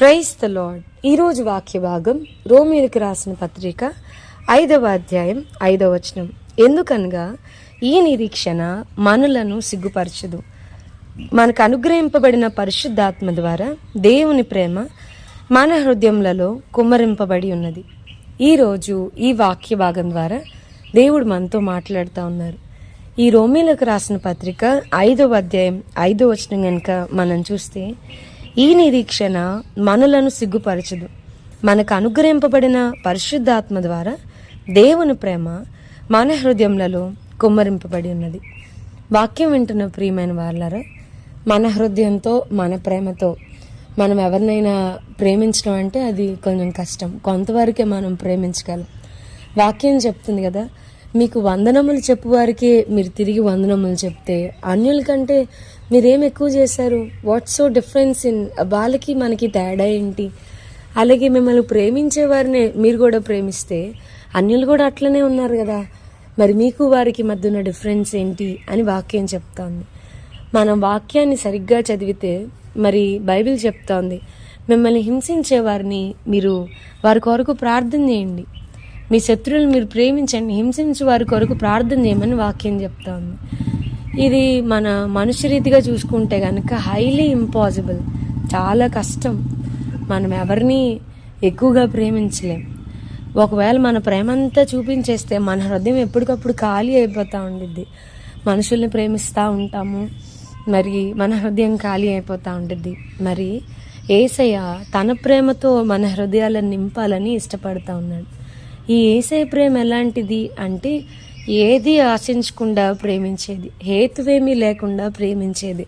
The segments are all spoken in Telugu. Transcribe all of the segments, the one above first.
ప్రైజ్ ద లార్డ్ ఈరోజు వాక్య భాగం రోమిలకు రాసిన పత్రిక ఐదవ అధ్యాయం ఐదవ వచనం. ఎందుకనగా ఈ నిరీక్షణ మనులను సిగ్గుపరచదు. మనకు అనుగ్రహింపబడిన పరిశుద్ధాత్మ ద్వారా దేవుని ప్రేమ మన హృదయంలలో కుమ్మరింపబడి ఉన్నది. ఈరోజు ఈ వాక్య భాగం ద్వారా దేవుడు మనతో మాట్లాడుతూ ఉన్నారు. ఈ రోమిలకు రాసిన పత్రిక ఐదవ అధ్యాయం ఐదో వచనం కనుక మనం చూస్తే ఈ నిరీక్షణ మనలను సిగ్గుపరచదు. మనకు అనుగ్రహింపబడిన పరిశుద్ధాత్మ ద్వారా దేవుని ప్రేమ మన హృదయములలో కుమ్మరింపబడి ఉన్నది. వాక్యం వింటున్న ప్రియమైన వాళ్ళరా మన హృదయంతో మన ప్రేమతో మనం ఎవరినైనా ప్రేమించడం అంటే అది కొంచెం కష్టం. కొంతవరకే మనం ప్రేమించగలం. వాక్యం చెప్తుంది కదా మీకు వందనములు చెప్పువారికే మీరు తిరిగి వందనములు చెప్తే అన్యుల కంటే మీరేం ఎక్కువ చేశారు? వాట్స్ సో డిఫరెన్స్ ఇన్ వాళ్ళకి మనకి తేడా ఏంటి? అలాగే మిమ్మల్ని ప్రేమించే వారిని మీరు కూడా ప్రేమిస్తే అన్యులు కూడా అట్లనే ఉన్నారు కదా. మరి మీకు వారికి మధ్య ఉన్న డిఫరెన్స్ ఏంటి అని వాక్యం చెప్తోంది. మనం వాక్యాన్ని సరిగ్గా చదివితే మరి బైబిల్ చెప్తోంది మిమ్మల్ని హింసించే వారిని మీరు వారి కొరకు ప్రార్థన చేయండి. మీ శత్రువులు మీరు ప్రేమించండి హింసించి వారి కొరకు ప్రార్థన చేయమని వాక్యం చెప్తోంది. ఇది మన మనుషురీతిగా చూసుకుంటే కనుక హైలీ ఇంపాసిబుల్ చాలా కష్టం. మనం ఎవరిని ఎక్కువగా ప్రేమించలేం. ఒకవేళ మన ప్రేమంతా చూపించేస్తే మన హృదయం ఎప్పటికప్పుడు ఖాళీ అయిపోతూ ఉండిద్ది. మనుషుల్ని ప్రేమిస్తూ ఉంటాము. మరి మన హృదయం ఖాళీ అయిపోతూ ఉంటుంది మరి ఏసయ్య తన ప్రేమతో మన హృదయాలను నింపాలని ఇష్టపడుతూ ఉన్నాడు. ఈ ఏసై ప్రేమ ఎలాంటిది అంటే ఏది ఆశించకుండా ప్రేమించేది హేతువేమీ లేకుండా ప్రేమించేది.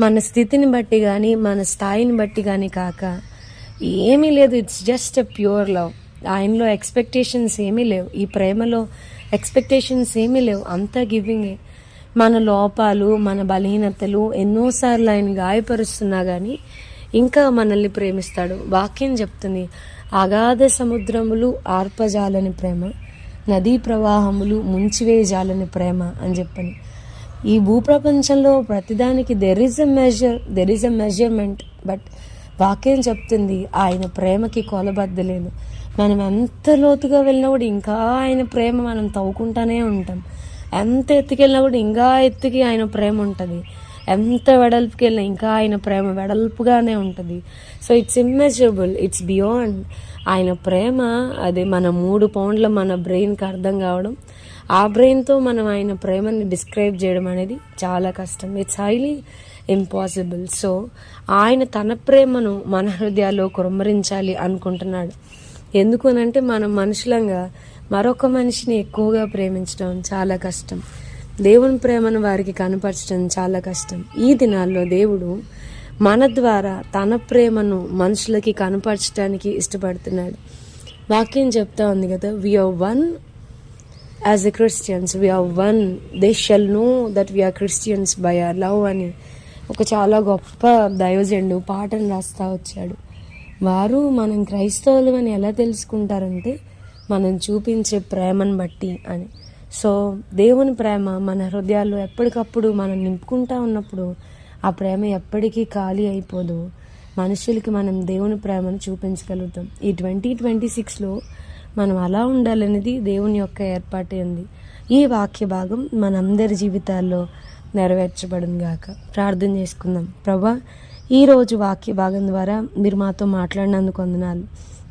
మన స్థితిని బట్టి కానీ మన స్థాయిని బట్టి కానీ కాక ఏమీ లేదు. It's just a pure love ఆయనలో ఎక్స్పెక్టేషన్స్ ఏమీ లేవు. ఈ ప్రేమలో ఎక్స్పెక్టేషన్స్ ఏమీ లేవు. అంతా గివింగే మన లోపాలు మన బలహీనతలు ఎన్నోసార్లు ఆయన గాయపరుస్తున్నా కానీ ఇంకా మనల్ని ప్రేమిస్తాడు. వాక్యం చెప్తుంది అగాధ సముద్రములు ఆర్పజాలని ప్రేమ. నదీ ప్రవాహములు ముంచివేయజాలని ప్రేమ అని చెప్పని. ఈ భూప్రపంచంలో ప్రతిదానికి there is a measure there is a measurement but వాక్యం చెప్తుంది ఆయన ప్రేమకి కొలబద్ద లేదు మనం ఎంత లోతుగా వెళ్ళినా కూడా ఇంకా ఆయన ప్రేమ మనం తవ్వుకుంటానే ఉంటాం. ఎంత ఎత్తుకెళ్ళినా కూడా ఇంకా ఎత్తుకి ఆయన ప్రేమ ఉంటుంది. ఎంత వెడల్పుకి వెళ్ళినా ఇంకా ఆయన ప్రేమ వెడల్పుగానే ఉంటుంది. So it's immeasurable it's beyond ఆయన ప్రేమ అది మన మూడు పౌండ్ల మన బ్రెయిన్కి అర్థం కావడం ఆ బ్రెయిన్తో మనం ఆయన ప్రేమని డిస్క్రైబ్ చేయడం అనేది చాలా కష్టం. ఇట్స్ హైలీ ఇంపాసిబుల్ సో ఆయన తన ప్రేమను మన హృదయాల్లో కుమ్మరించాలి అనుకుంటున్నాడు. ఎందుకు అనంటే మనం మనుషులంగా మరొక మనిషిని ఎక్కువగా ప్రేమించడం చాలా కష్టం. దేవుని ప్రేమను వారికి కనపరచడం చాలా కష్టం. ఈ దినాల్లో దేవుడు మన ద్వారా తన ప్రేమను మనుషులకి కనపరచడానికి ఇష్టపడుతున్నాడు. వాక్యం చెప్తా ఉంది కదా we are one as a Christians we are one they shall know that we are Christians by our love అని ఒక చాలా గొప్ప దైవజండు పాటను రాస్తా వచ్చాడు. వారు మనం క్రైస్తవులు అని ఎలా తెలుసుకుంటారంటే మనం చూపించే ప్రేమను బట్టి అని. సో దేవుని ప్రేమ మన హృదయాల్లో ఎప్పటికప్పుడు మనం నింపుకుంటా ఉన్నప్పుడు ఆ ప్రేమ ఎప్పటికీ ఖాళీ అయిపోదు. మనుషులకి మనం దేవుని ప్రేమను చూపించగలుగుతాం. ఈ ట్వంటీ ట్వంటీ సిక్స్లో మనం అలా ఉండాలనేది దేవుని యొక్క ఏర్పాటే ఉంది. ఈ వాక్య భాగం మనందరి జీవితాల్లో నెరవేర్చబడును గాక. ప్రార్థన చేసుకుందాం. ప్రభా ఈరోజు వాక్య భాగం ద్వారా మీరు మాతో మాట్లాడినందుకు వందనాలు.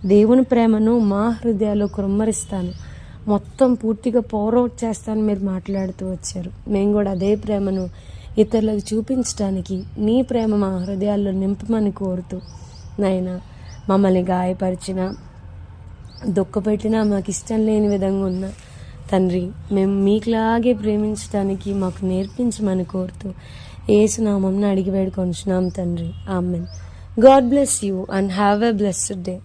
దేవుని ప్రేమను మా హృదయాల్లో కుమ్మరిస్తాను. మొత్తం పూర్తిగా పౌరౌట్ చేస్తాను మీరు మాట్లాడుతూ వచ్చారు. మేము కూడా అదే ప్రేమను ఇతరులకు చూపించడానికి నీ ప్రేమ మా హృదయాల్లో నింపమని కోరుతూ నాయన మమ్మల్ని గాయపరిచిన దుఃఖపెట్టినా మాకు ఇష్టం లేని విధంగా ఉన్న తండ్రి మేము మీకులాగే ప్రేమించడానికి మాకు నేర్పించమని కోరుతూ ఏసునామం అడిగి వేడుకొంచున్నాం తండ్రి. Amen. God bless you and have a blessed day.